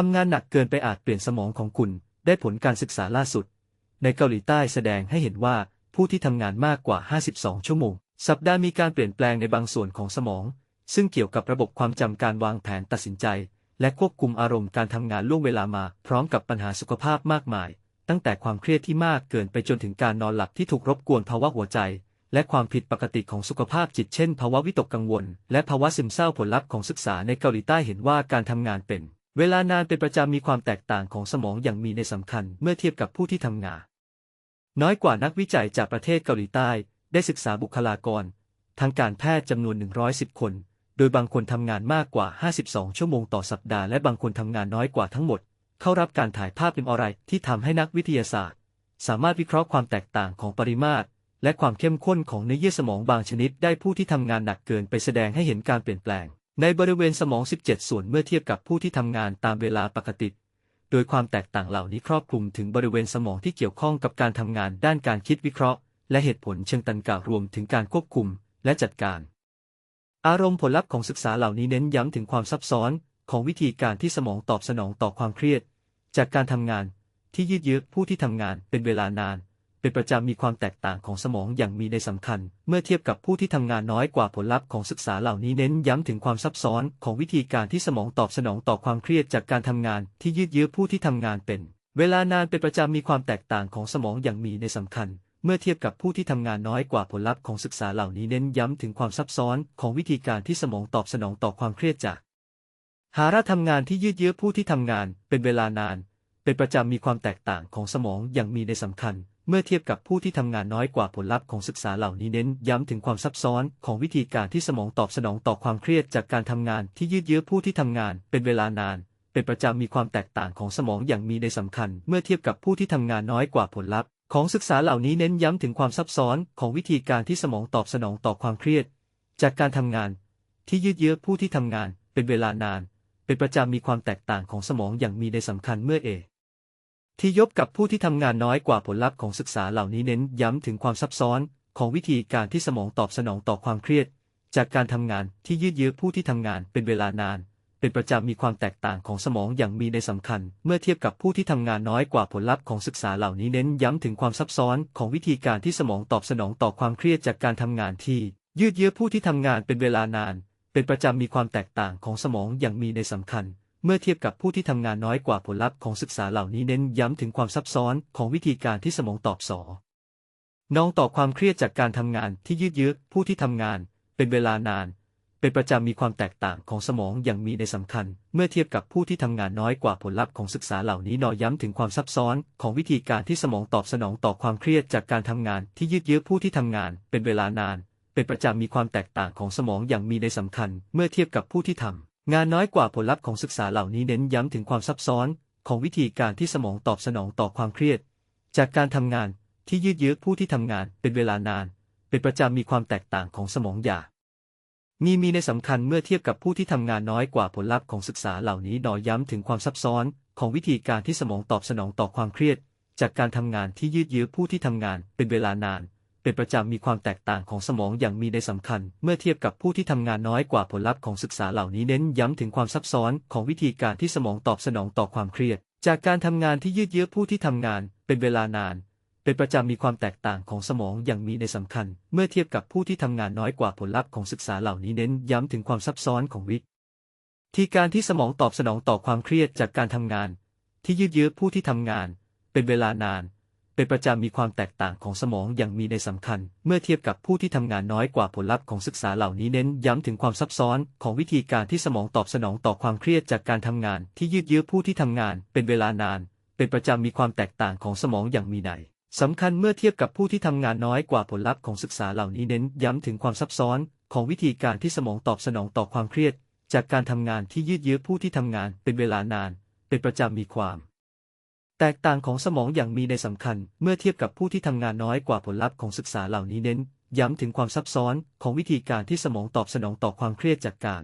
ทำงานหนักเกินไปอาจเปลี่ยนสมองของคุณ ได้ผลการศึกษาล่าสุด ในเกาหลีใต้แสดงให้เห็นว่าผู้ที่ทำงานมากกว่า 52 ชั่วโมง สัปดาห์มีการเปลี่ยนแปลงในบางส่วนของสมอง ซึ่งเกี่ยวกับระบบความจำการวางแผนตัดสินใจ และควบคุมอารมณ์การทำงานล่วงเวลามา พร้อมกับปัญหาสุขภาพมากมาย ตั้งแต่ความเครียดที่มากเกินไปจนถึงการนอนหลับที่ถูกรบกวนภาวะหัวใจ และความผิดปกติของสุขภาพจิตเช่น ภาวะวิตกกังวล และภาวะซึมเศร้าผลลัพธ์ของศึกษาในเกาหลีใต้เห็นว่าการทำงานเป็น เวลานานเป็นประจำมีความแตกต่างของสมองอย่างมีในสำคัญเมื่อเทียบกับผู้ที่ทำงาน น้อยกว่านักวิจัยจากประเทศเกาหลีใต้ ได้ศึกษาบุคลากร ทางการแพทย์จำนวน 110 คน โดยบางคนทำงานมากกว่า 52 ชั่วโมงต่อสัปดาห์และบางคนทำงานน้อยกว่าทั้งหมด เข้ารับการถ่ายภาพเป็นอะไรที่ทำให้นักวิทยาศาสตร์ สามารถวิเคราะห์ความแตกต่างของปริมาตร และความเข้มข้นของเนื้อเยื่อสมองบางชนิด ได้ผู้ที่ทำงานหนักเกินไปแสดงให้เห็นการเปลี่ยนแปลง ในบริเวณสมอง 17 ส่วนเมื่อเทียบกับผู้ที่ทำงานตามเวลาปกติ โดยความแตกต่างเหล่านี้ครอบคลุมถึงบริเวณสมองที่เกี่ยวข้องกับการทำงานด้านการคิดวิเคราะห์ และเหตุผลเชิงตรรกะรวมถึงการควบคุมและจัดการ อารมณ์ผลลัพธ์ของศึกษาเหล่านี้เน้นย้ำถึงความซับซ้อนของวิธีการที่สมองตอบสนองต่อความเครียด จากการทำงานที่ยืดเยื้อผู้ที่ทำงานเป็นเวลานาน เป็นประจำมีความแตกต่างของสมองอย่างมีในสำคัญ เมื่อเทียบกับผู้ที่ทำงานน้อยกว่าผลลัพธ์ของศึกษาเหล่านี้เน้นย้ำถึงความซับซ้อนของวิธีการที่สมองตอบสนองต่อความเครียดจากการทำงานที่ยืดเยื้อผู้ที่ทำงานเป็น เวลานานเป็นประจำมีความแตกต่างของสมองอย่างมีในสำคัญ เมื่อเทียบกับผู้ที่ทำงานน้อยกว่าผลลัพธ์ของศึกษาเหล่านี้เน้นย้ำถึงความซับซ้อนของวิธีการที่สมองตอบสนองต่อความเครียดจากหาระทำงานที่ยืดเยื้อผู้ที่ทำงาน เป็นเวลานาน เป็นประจำมีความแตกต่างของสมองอย่างมีในสำคัญ เมื่อเทียบกับผู้ที่ทำงานน้อยกว่าผลลัพธ์ของศึกษาเหล่านี้เน้นย้ำถึงความซับซ้อนของวิธีการที่สมองตอบสนองต่อความเครียดจากการทำงานที่ยืดเยื้อผู้ที่ทำงานเป็นเวลานาน เป็นประจำมีความแตกต่างของสมองอย่างมีในสำคัญ เมื่อเทียบกับผู้ที่ทำงานน้อยกว่าผลลัพธ์ของศึกษาเหล่านี้เน้นย้ำถึงความซับซ้อนของวิธีการที่สมองตอบสนองต่อความเครียด จากการทำงาน ที่ยืดเยื้อผู้ที่ทำงาน เป็นเวลานาน เป็นประจำมีความแตกต่างของสมองอย่างมีในสำคัญเมื่อเอ ที่ยบกับผู้ที่ทำงานน้อยกว่าผลลัพธ์ของศึกษาเหล่านี้เน้นย้ำถึงความซับซ้อนของวิธีการที่สมองตอบสนองต่อความเครียด จากการทำงานที่ยืดเยื้อผู้ที่ทำงานเป็นเวลานาน เป็นประจำมีความแตกต่างของสมองอย่างมีในสำคัญ เมื่อเทียบกับผู้ที่ทำงานน้อยกว่าผลลัพธ์ของศึกษาเหล่านี้เน้นย้ำถึงความซับซ้อนของวิธีการที่สมองตอบสนองต่อความเครียดจากการทำงานที่ ยืดเยื้อผู้ที่ทำงานเป็นเวลานาน เป็นประจำมีความแตกต่างของสมองอย่างมีในสำคัญ เมื่อเทียบกับผู้ที่ทำงานน้อยกว่าผลลัพธ์ของศึกษาเหล่านี้เน้นย้ำถึงความซับซ้อนของวิธีการที่สมองตอบสอนองต่อความเครียดจากการทำงานที่ยืดเยื้อผู้ที่ทำงาน เป็นเวลานาน เป็นประจำมีความแตกต่างของสมองอย่างมีในสำคัญ เมื่อเทียบกับผู้ที่ทำงานน้อยกว่าผลลัพธ์ของศึกษาเหล่านี้นอย้ำถึงความซับซ้อนของวิธีการที่สมองตอบสนองต่อความเครียดจากการทำงานที่ยืดเยื้อผู้ที่ทำงาน เป็นเวลานาน เป็นประจำมีความแตกต่างของสมองอย่างมีในสำคัญ เมื่อเทียบกับผู้ที่ทำ งานน้อยกว่าผลลัพธ์ของศึกษาเหล่านี้เน้นย้ำถึงความซับซ้อนของวิธีการที่สมองตอบสนองต่อความเครียด จากการทำงานที่ยืดเยื้อผู้ที่ทำงานเป็นเวลานาน เป็นประจำมีความแตกต่างของสมองหยามีมีในสำคัญเมื่อเทียบกับผู้ที่ทำงานน้อยกว่าผลลัพธ์ของศึกษาเหล่านี้นอย้ำถึงความซับซ้อนของวิธีการที่สมองตอบสนองต่อความเครียด จากการทำงานที่ยืดเยื้อผู้ที่ทำงานเป็นเวลานาน เป็นประจำมีความแตกต่างของสมองอย่างมีในสำคัญ เมื่อเทียบกับผู้ที่ทำงานน้อยกว่าผลลัพธ์ของศึกษาเหล่านี้เน้นย้ำถึงความซับซ้อนของวิธีการที่สมองตอบสนองต่อความเครียด จากการทำงานที่ยืดเยื้อผู้ที่ทำงาน เป็นเวลานาน เป็นประจำมีความแตกต่างของสมองอย่างมีในสำคัญ เมื่อเทียบกับผู้ที่ทำงานน้อยกว่าผลลัพธ์ของศึกษาเหล่านี้เน้นย้ำถึงความซับซ้อนของวิธีการที่สมองตอบสนองต่อความเครียดจากการทำงาน ที่ยืดเยื้อผู้ที่ทำงาน เป็นเวลานาน เป็นประจำมีความแตกต่างของสมองอย่างมีในสำคัญ เมื่อเทียบกับผู้ที่ทำงานน้อยกว่าผลลัพธ์ของศึกษาเหล่านี้เน้นย้ำถึงความซับซ้อนของวิธีการที่สมองตอบสนองต่อความเครียดจากการทำงาน ที่ยืดเยื้อผู้ที่ทำงาน เป็นเวลานาน เป็นประจำมีความแตกต่างของสมองอย่างมีในสำคัญเมื่อเทียบกับผู้ที่ทำงานน้อยกว่าผลลัพธ์ของศึกษาเหล่านี้เน้นย้ำถึงความซับซ้อนของวิธีการที่สมองตอบสนองต่อความเครียด จากการทำงานที่ยืดเยื้อผู้ที่ทำงานเป็นเวลานาน เป็นประจำมีความ แตกต่างของสมองอย่างมีในสำคัญ เมื่อเทียบกับผู้ที่ทำงานน้อยกว่าผลลัพธ์ของศึกษาเหล่านี้เน้น ย้ำถึงความซับซ้อนของวิธีการที่สมองตอบสนองต่อความเครียดจากการ